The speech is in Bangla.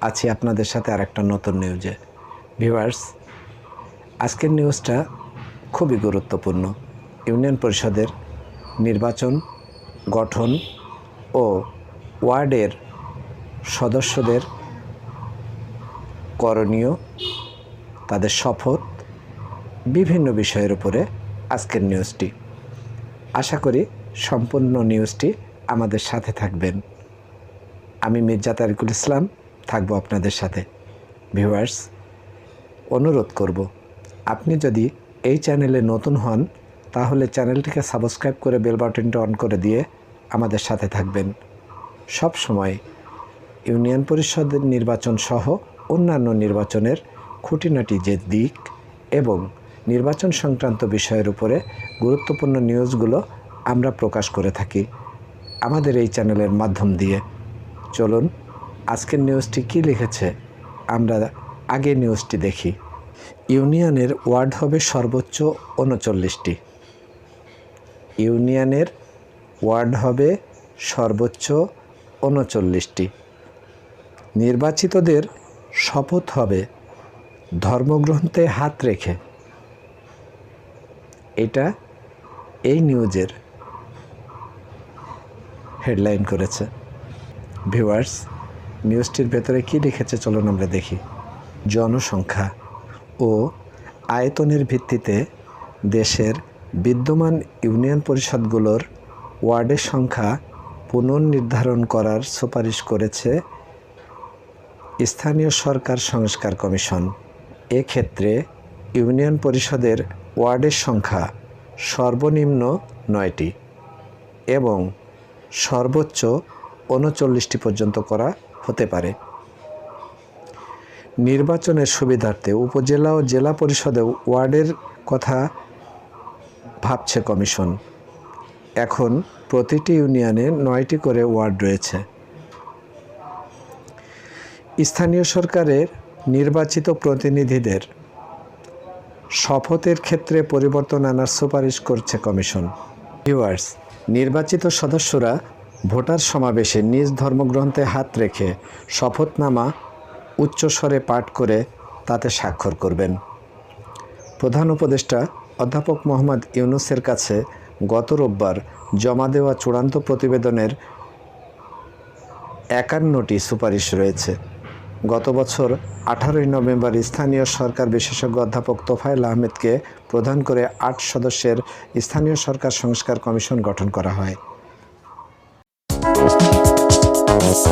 আছি আপনাদের সাথে আর একটা নতুন নিউজে ভিউয়ার্স আজকের নিউজটা খুবই গুরুত্বপূর্ণ। ইউনিয়ন পরিষদের নির্বাচন, গঠন ও ওয়ার্ডের সদস্যদের করণীয়, তাদের শপথ, বিভিন্ন বিষয়ের উপরে আজকের নিউজটি আশা করি সম্পূর্ণ নিউজটি আমাদের সাথে থাকবেন। আমি মির্জা তারিকুল ইসলাম থাকব আপনাদের সাথে। ভিউয়ার্স, অনুরোধ করব, আপনি যদি এই চ্যানেলে নতুন হন, তাহলে চ্যানেলটিকে সাবস্ক্রাইব করে বেল বাটনটা অন করে দিয়ে আমাদের সাথে থাকবেন। সব সময় ইউনিয়ন পরিষদের নির্বাচন সহ অন্যান্য নির্বাচনের খুঁটিনাটি যে দিক এবং নির্বাচন সংক্রান্ত বিষয়ের উপরে গুরুত্বপূর্ণ নিউজগুলো আমরা প্রকাশ করে থাকি, আমাদের এই চ্যানেলের মাধ্যম দিয়ে। চলুন আজকের নিউজটি কী লিখেছে? আমরা আগে নিউজটি দেখি। ইউনিয়নের ওয়ার্ড হবে সর্বোচ্চ উনচল্লিশটি। ইউনিয়নের ওয়ার্ড হবে সর্বোচ্চ উনচল্লিশটি। নির্বাচিতদের শপথ হবে ধর্মগ্রন্থে হাত রেখে। এটা এই নিউজের হেডলাইন করেছে। ভিউয়ার্স নিউজটির ভেতরে কী লিখেছে চলুন আমরা দেখি। জনসংখ্যা ও আয়তনের ভিত্তিতে দেশের বিদ্যমান ইউনিয়ন পরিষদগুলোর ওয়ার্ডের সংখ্যা পুনর্নির্ধারণ করার সুপারিশ করেছে স্থানীয় সরকার সংস্কার কমিশন। এক্ষেত্রে ইউনিয়ন পরিষদের ওয়ার্ডের সংখ্যা সর্বনিম্ন নয়টি এবং সর্বোচ্চ উনচল্লিশটি পর্যন্ত করা হতে পারে। নির্বাচনের সুবিধার্থে উপজেলা ও জেলা পরিষদে ওয়ার্ডের কথা ভাবছে কমিশন। এখন প্রতিটি ইউনিয়নে নয়টি করে ওয়ার্ড রয়েছে। স্থানীয় সরকারের নির্বাচিত প্রতিনিধিদের শপথের ক্ষেত্রে পরিবর্তন আনার সুপারিশ করছে কমিশন। ভিউয়ার্স, নির্বাচিত সদস্যরা ভোটার সমাবেশে নিজ ধর্মগ্রন্থে হাত রেখে শপথনামা উচ্চস্বরে পাঠ করে তাতে স্বাক্ষর করবেন। প্রধান উপদেষ্টা অধ্যাপক মোহাম্মদ ইউনুসের কাছে গত রোববার জমা দেওয়া চূড়ান্ত প্রতিবেদনের একান্নটি সুপারিশ রয়েছে। গত বছর আঠারোই নভেম্বর স্থানীয় সরকার বিশেষজ্ঞ অধ্যাপক তোফায়েল আহমেদকে প্রধান করে আট সদস্যের স্থানীয় সরকার সংস্কার কমিশন গঠন করা হয়। ます。